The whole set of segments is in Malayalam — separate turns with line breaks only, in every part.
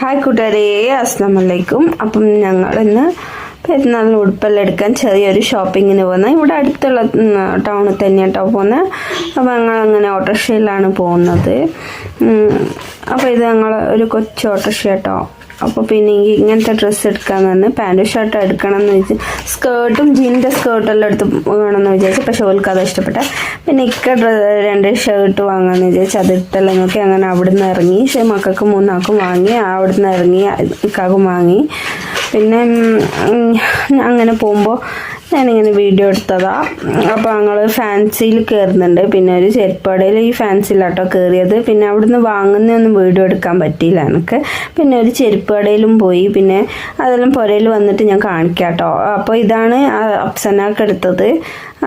ഹായ് കൂട്ടുകാരേ. അസ്ലാമലൈക്കും അപ്പം ഞങ്ങൾ ഇന്ന് പെരുന്നാളിന് ഉടുപ്പെല്ലാം എടുക്കാൻ ചെറിയൊരു ഷോപ്പിങ്ങിന് പോകുന്നത്. ഇവിടെ അടുത്തുള്ള ടൗണിൽ തന്നെയാണ് കേട്ടോ പോകുന്നത്. അപ്പോൾ ഞങ്ങൾ അങ്ങനെ ഓട്ടോറിക്ഷയിലാണ് പോകുന്നത്. അപ്പോൾ ഇത് ഞങ്ങൾ ഒരു കൊച്ചു ഓട്ടോറിക്ഷ കേട്ടോ അപ്പോൾ പിന്നെ എനിക്ക് ഇങ്ങനത്തെ ഡ്രസ്സ് എടുക്കാമെന്ന് പറഞ്ഞ് പാന്റും ഷർട്ടും എടുക്കണം എന്ന് വെച്ച് സ്കേർട്ടും ജീനിന്റെ സ്കേർട്ടെല്ലാം എടുത്ത് വേണമെന്ന് വിചാരിച്ചു പക്ഷെ ഓൾക്ക് അത് ഇഷ്ടപ്പെട്ട. പിന്നെ ഇക്ക രണ്ട് ഷർട്ട് വാങ്ങാമെന്ന് വിചാരിച്ചു അത് ഇട്ടല്ലോ. നോക്കി അങ്ങനെ അവിടുന്ന് ഇറങ്ങി. പക്ഷേ മക്കൾക്ക് മൂന്നാൾക്കും വാങ്ങി. അവിടുന്ന് ഇറങ്ങി ഇക്കാക്കും വാങ്ങി. പിന്നെ അങ്ങനെ പോകുമ്പോൾ ഞാനിങ്ങനെ വീഡിയോ എടുത്തതാ. അപ്പോൾ ഞങ്ങൾ ഫാൻസിയിൽ കയറുന്നുണ്ട് പിന്നെ ഒരു ചെരുപ്പടയിൽ ഈ ഫാൻസിയിലാട്ടോ കയറിയത് പിന്നെ അവിടുന്ന് വാങ്ങുന്നൊന്നും വീഡിയോ എടുക്കാൻ പറ്റിയില്ല എനിക്ക്. പിന്നെ ഒരു ചെരുപ്പടയിലും പോയി. പിന്നെ അതെല്ലാം പുരയിൽ വന്നിട്ട് ഞാൻ കാണിക്കാം കേട്ടോ അപ്പോൾ ഇതാണ് അപ്സനാക്ക് എടുത്തത്.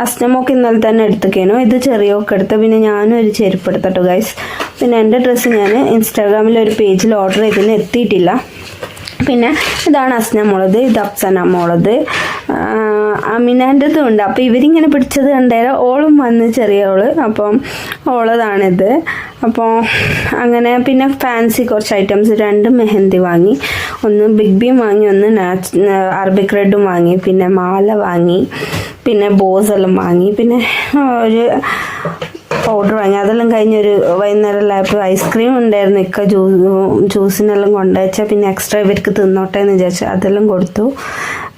അസ്നമൊക്കെ ഇന്നലെ തന്നെ എടുത്തേക്കേനു ഇത് ചെറിയൊക്കെ എടുത്ത്. പിന്നെ ഞാനും ഒരു ചെരുപ്പ് എടുത്തട്ടോ ഗൈസ് പിന്നെ എന്റെ ഡ്രസ്സ് ഞാൻ ഇൻസ്റ്റാഗ്രാമിൽ ഒരു പേജിൽ ഓർഡർ ചെയ്തതിന് എത്തിയിട്ടില്ല. പിന്നെ ഇതാണ് അസ്ന മോളത് ഇത് അപ്സന മോളത് അമിനാന്റെതും ഉണ്ട്. അപ്പോൾ ഇവരിങ്ങനെ പിടിച്ചത് കണ്ടേരം ഓളും വന്ന് ചെറിയ ഓൾ അപ്പം ഓളതാണിത്. അപ്പോൾ അങ്ങനെ പിന്നെ ഫാൻസി കുറച്ച് ഐറ്റംസ് രണ്ട് മെഹന്തി വാങ്ങി. ഒന്ന് ബിഗ് ബിയും വാങ്ങി ഒന്ന് നാച്ച് അറബിക് റെഡും വാങ്ങി. പിന്നെ മാല വാങ്ങി. പിന്നെ ബോസ് എല്ലാം വാങ്ങി. പിന്നെ ഒരു പൗഡർ വാങ്ങി. അതെല്ലാം കഴിഞ്ഞൊരു വൈകുന്നേരം ലാപ്പ് ഐസ്ക്രീം ഉണ്ടായിരുന്നു. ഇക്ക ജ്യൂസ് ജ്യൂസിനെല്ലാം കൊണ്ടുവച്ചാൽ പിന്നെ എക്സ്ട്രാ ഇവർക്ക് തിന്നോട്ടെ എന്ന് വിചാരിച്ചു അതെല്ലാം കൊടുത്തു.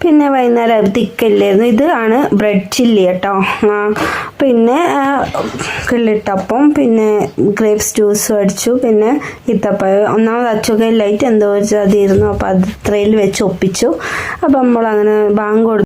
പിന്നെ വൈകുന്നേരം തിക്കല്ലായിരുന്നു ഇത് ആണ് ബ്രെഡ് ചില്ലി കേട്ടോ. പിന്നെ കിള്ളിട്ടപ്പം പിന്നെ ഗ്രേപ്സ് ജ്യൂസ് അടിച്ചു. പിന്നെ ഇത്തപ്പ ഒന്നാമത് അച്ചുകയിലായിട്ട് എന്തോ ഒരു അതിരുന്നു അപ്പോൾ അത് ഇത്രയിൽ വെച്ച് ഒപ്പിച്ചു. അപ്പം നമ്മൾ അങ്ങനെ ബാങ്ക് കൊടുത്തു